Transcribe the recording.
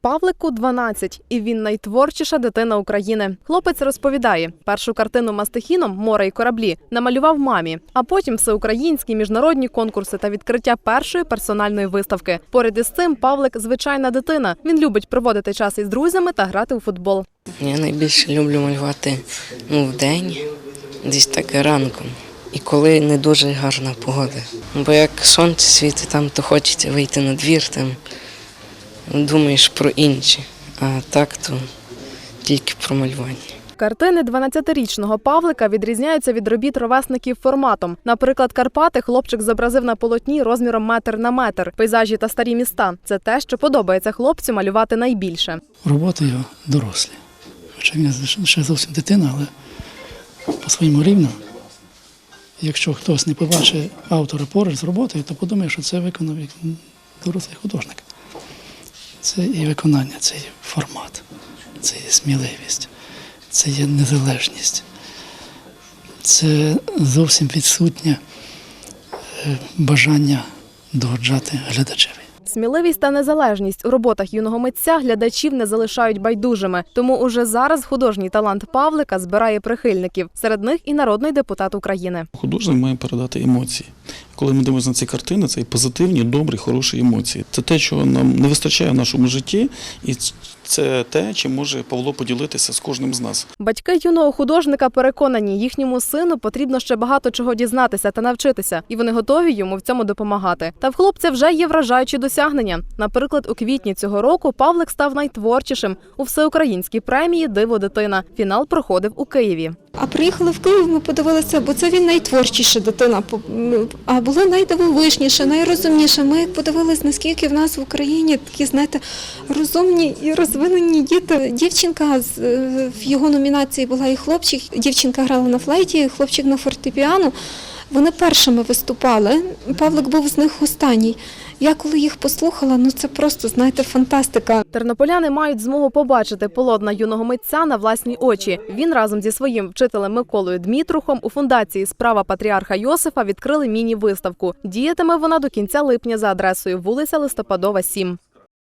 Павлику 12, і він найтворчіша дитина України. Хлопець розповідає, першу картину мастихіном море і кораблі намалював мамі, а потім всеукраїнські міжнародні конкурси та відкриття першої персональної виставки. Поряд із цим Павлик звичайна дитина. Він любить проводити час із друзями та грати у футбол. Я найбільше люблю малювати ну, вдень, десь так ранком. І коли не дуже гарна погода. Бо як сонце світить там, то хочеться вийти на двір, там думаєш про інші. А так то тільки про малювання. Картини 12-річного Павлика відрізняються від робіт ровесників форматом. Наприклад, Карпати хлопчик зобразив на полотні розміром метр на метр, пейзажі та старі міста. Це те, що подобається хлопцю малювати найбільше. роботи його дорослі. Хоча він ще зовсім дитина, але по своєму рівню. Якщо хтось не побачить автора поруч з роботою, то подумає, що це виконав як дорослий художник. Це і виконання, це і формат, це і сміливість, це є незалежність. Це зовсім відсутнє е, бажання догоджати глядачеві. Сміливість та незалежність у роботах юного митця глядачів не залишають байдужими. Тому уже зараз художній талант Павлика збирає прихильників. Серед них і народний депутат України. Художник має передати емоції. Коли ми дивимося на ці картини, це і позитивні, добрі, хороші емоції. Це те, чого нам не вистачає в нашому житті, і це те, чим може Павло поділитися з кожним з нас. Батьки юного художника переконані, їхньому сину потрібно ще багато чого дізнатися та навчитися, і вони готові йому в цьому допомагати. Та в хлопця вже є вражаючі досягнення. Наприклад, у квітні цього року Павлик став найтворчішим у всеукраїнській премії Диво дитина. Фінал проходив у Києві. А приїхали в Київ, ми подивилися, бо це він найтворчіша дитина, по- а була найдивовижніша, найрозумніша. Ми подивилися, наскільки в нас в Україні такі, знаєте, розумні і розвинені діти. Дівчинка е, в його номінації була і хлопчик. Дівчинка грала на флейті, хлопчик на фортепіано. Вони першими виступали. Павлик був з них останній. Я коли їх послухала, ну це просто знаєте фантастика. Тернополяни мають змогу побачити полотна юного митця на власні очі. Він разом зі своїм вчителем Миколою Дмітрухом у фундації Справа патріарха Йосифа відкрили міні-виставку. Діятиме вона до кінця липня за адресою вулиця Листопадова, 7.